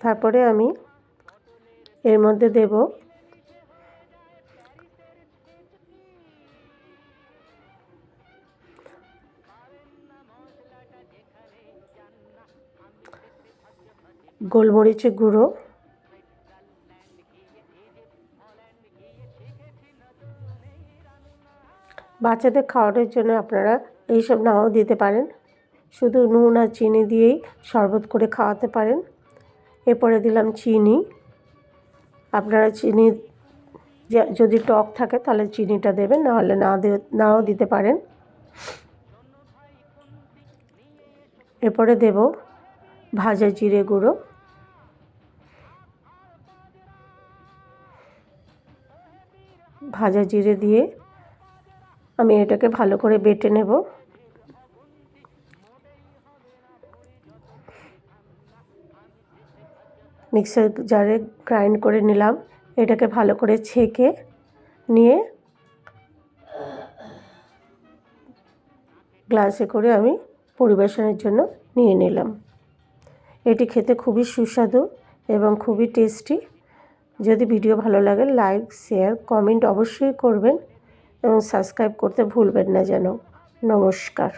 তারপরে আমি এর মধ্যে দেব গোলমরিচের গুঁড়ো, বাচ্চাদের খাওয়ানোর জন্য আপনারা এইসব নাও দিতে পারেন। শুধু নুন আর চিনি দিয়েই শরবত করে খাওয়াতে পারেন। এরপরে দিলাম চিনি। আপনারা চিনি যদি টক থাকে তাহলে চিনিটা দেবেন, নাহলে না নাও দিতে পারেন। এরপরে দেব ভাজা জিরে গুঁড়ো। ভাজা জিরে দিয়ে আমি এটাকে ভালো করে বেটে নেব। মিক্সার জারে গ্রাইন্ড করে নিলাম। এটাকে ভালো করে ছেঁকে নিয়ে গ্লাসে করে আমি পরিবেশনের জন্য নিয়ে নিলাম। এটি খেতে খুবই সুস্বাদু এবং খুবই টেস্টি। যদি ভিডিও ভালো লাগে, লাইক, শেয়ার, কমেন্ট অবশ্যই করবেন এবং সাবস্ক্রাইব করতে ভুলবেন না যেন। নমস্কার।